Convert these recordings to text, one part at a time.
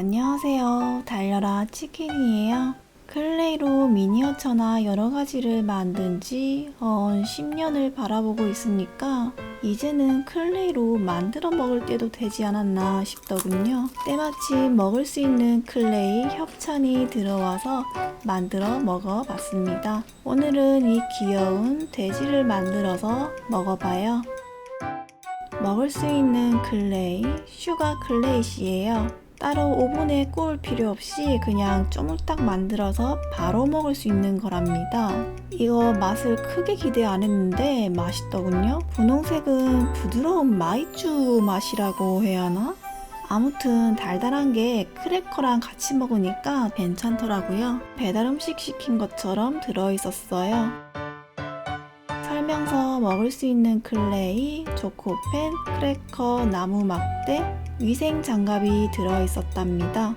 안녕하세요. 달려라 치킨이에요. 클레이로 미니어처나 여러 가지를 만든 지 어, 10년을 바라보고 있으니까 이제는 클레이로 만들어 먹을 때도 되지 않았나 싶더군요. 때마침 먹을 수 있는 클레이 협찬이 들어와서 만들어 먹어봤습니다. 오늘은 이 귀여운 돼지를 만들어서 먹어봐요. 먹을 수 있는 클레이, 슈가 클레이시예요. 따로 오븐에 구울 필요 없이 그냥 쪼물딱 만들어서 바로 먹을 수 있는 거랍니다. 이거 맛을 크게 기대 안 했는데 맛있더군요. 분홍색은 부드러운 마이쮸 맛이라고 해야 하나? 아무튼 달달한 게 크래커랑 같이 먹으니까 괜찮더라고요. 배달 음식 시킨 것처럼 들어있었어요. 먹을 수 있는 클레이, 초코펜, 크래커, 나무 막대, 위생 장갑이 들어 있었답니다.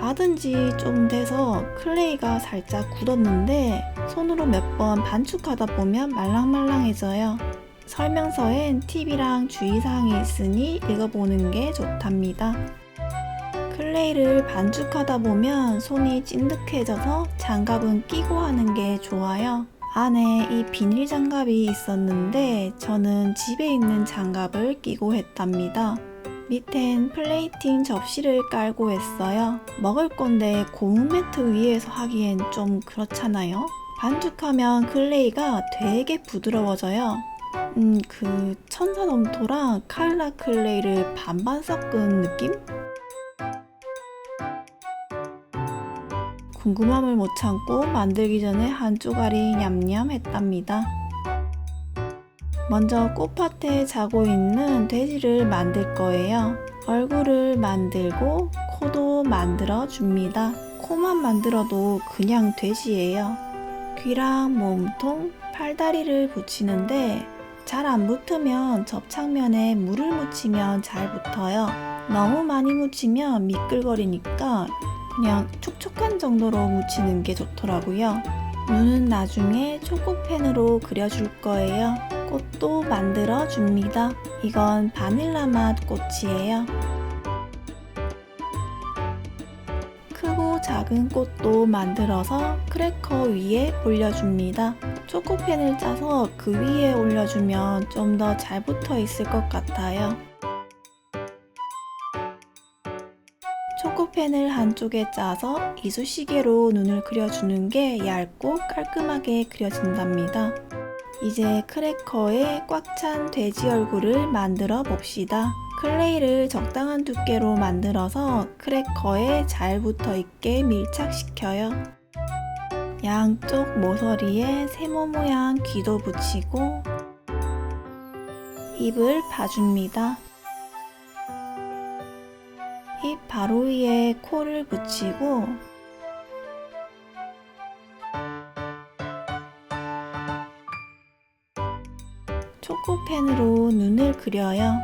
받은 지 좀 돼서 클레이가 살짝 굳었는데 손으로 몇 번 반죽하다 보면 말랑말랑해져요. 설명서엔 팁이랑 주의사항이 있으니 읽어보는 게 좋답니다. 클레이를 반죽하다 보면 손이 찐득해져서 장갑은 끼고 하는 게 좋아요. 안에 이 비닐 장갑이 있었는데 저는 집에 있는 장갑을 끼고 했답니다. 밑엔 플레이팅 접시를 깔고 했어요. 먹을 건데 고무 매트 위에서 하기엔 좀 그렇잖아요. 반죽하면 클레이가 되게 부드러워져요. 음, 그 천사점토랑 칼라 클레이를 반반 섞은 느낌? 궁금함을 못 참고 만들기 전에 한 쪼가리 냠냠 했답니다. 먼저 꽃밭에 자고 있는 돼지를 만들 거예요. 얼굴을 만들고 코도 만들어 줍니다. 코만 만들어도 그냥 돼지예요. 귀랑 몸통, 팔다리를 붙이는데 잘 안 붙으면 접착면에 물을 묻히면 잘 붙어요. 너무 많이 묻히면 미끌거리니까 그냥 촉촉한 정도로 묻히는 게 좋더라고요. 눈은 나중에 초코펜으로 그려줄 거예요. 꽃도 만들어 줍니다. 이건 바닐라 맛 꽃이에요. 크고 작은 꽃도 만들어서 크래커 위에 올려줍니다. 초코펜을 짜서 그 위에 올려주면 좀 더 잘 붙어 있을 것 같아요. 펜을 한쪽에 짜서 이쑤시개로 눈을 그려주는 게 얇고 깔끔하게 그려진답니다. 이제 크래커에 꽉 찬 돼지 얼굴을 만들어 봅시다. 클레이를 적당한 두께로 만들어서 크래커에 잘 붙어 있게 밀착시켜요. 양쪽 모서리에 세모 모양 귀도 붙이고 입을 봐줍니다. 바로 위에 코를 붙이고 초코펜으로 눈을 그려요.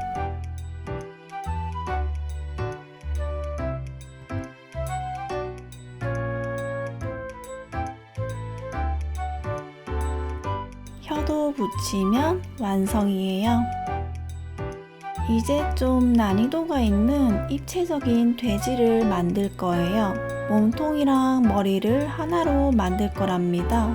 붙이면 완성이에요. 이제 좀 난이도가 있는 입체적인 돼지를 만들 거예요. 몸통이랑 머리를 하나로 만들 거랍니다.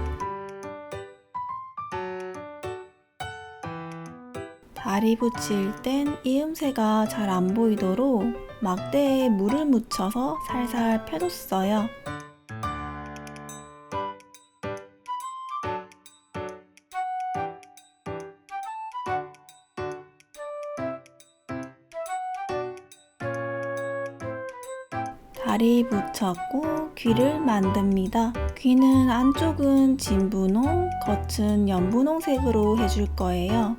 다리 붙일 땐 이음새가 잘 안 보이도록 막대에 물을 묻혀서 살살 펴줬어요. 다리 붙였고 귀를 만듭니다. 귀는 안쪽은 진분홍, 겉은 연분홍색으로 해줄 거예요.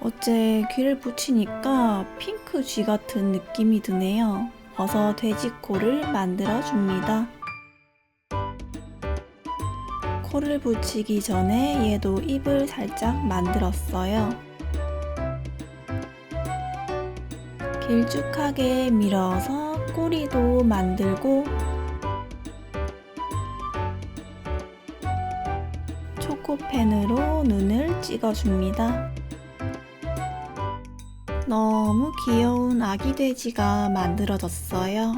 어째 귀를 붙이니까 핑크 쥐 같은 느낌이 드네요. 어서 돼지코를 만들어 줍니다. 코를 붙이기 전에 얘도 입을 살짝 만들었어요. 길쭉하게 밀어서 꼬리도 만들고 초코펜으로 눈을 찍어줍니다. 너무 귀여운 아기 돼지가 만들어졌어요.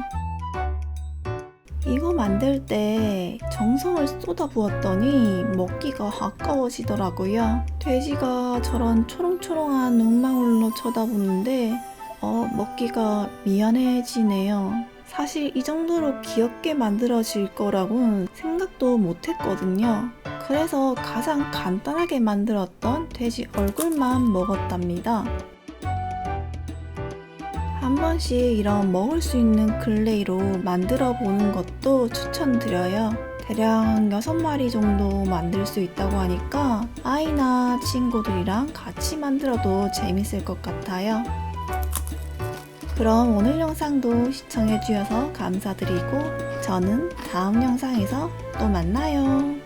이거 만들 때 정성을 쏟아 부었더니 먹기가 아까워지더라고요. 돼지가 저런 초롱초롱한 눈망울로 쳐다보는데 어, 먹기가 미안해지네요. 사실 이 정도로 귀엽게 만들어질 거라고는 생각도 못 했거든요. 그래서 가장 간단하게 만들었던 돼지 얼굴만 먹었답니다. 한 번씩 이런 먹을 수 있는 클레이로 만들어 보는 것도 추천드려요. 대략 6마리 정도 만들 수 있다고 하니까 아이나 친구들이랑 같이 만들어도 재밌을 것 같아요. 그럼 오늘 영상도 시청해주셔서 감사드리고 저는 다음 영상에서 또 만나요.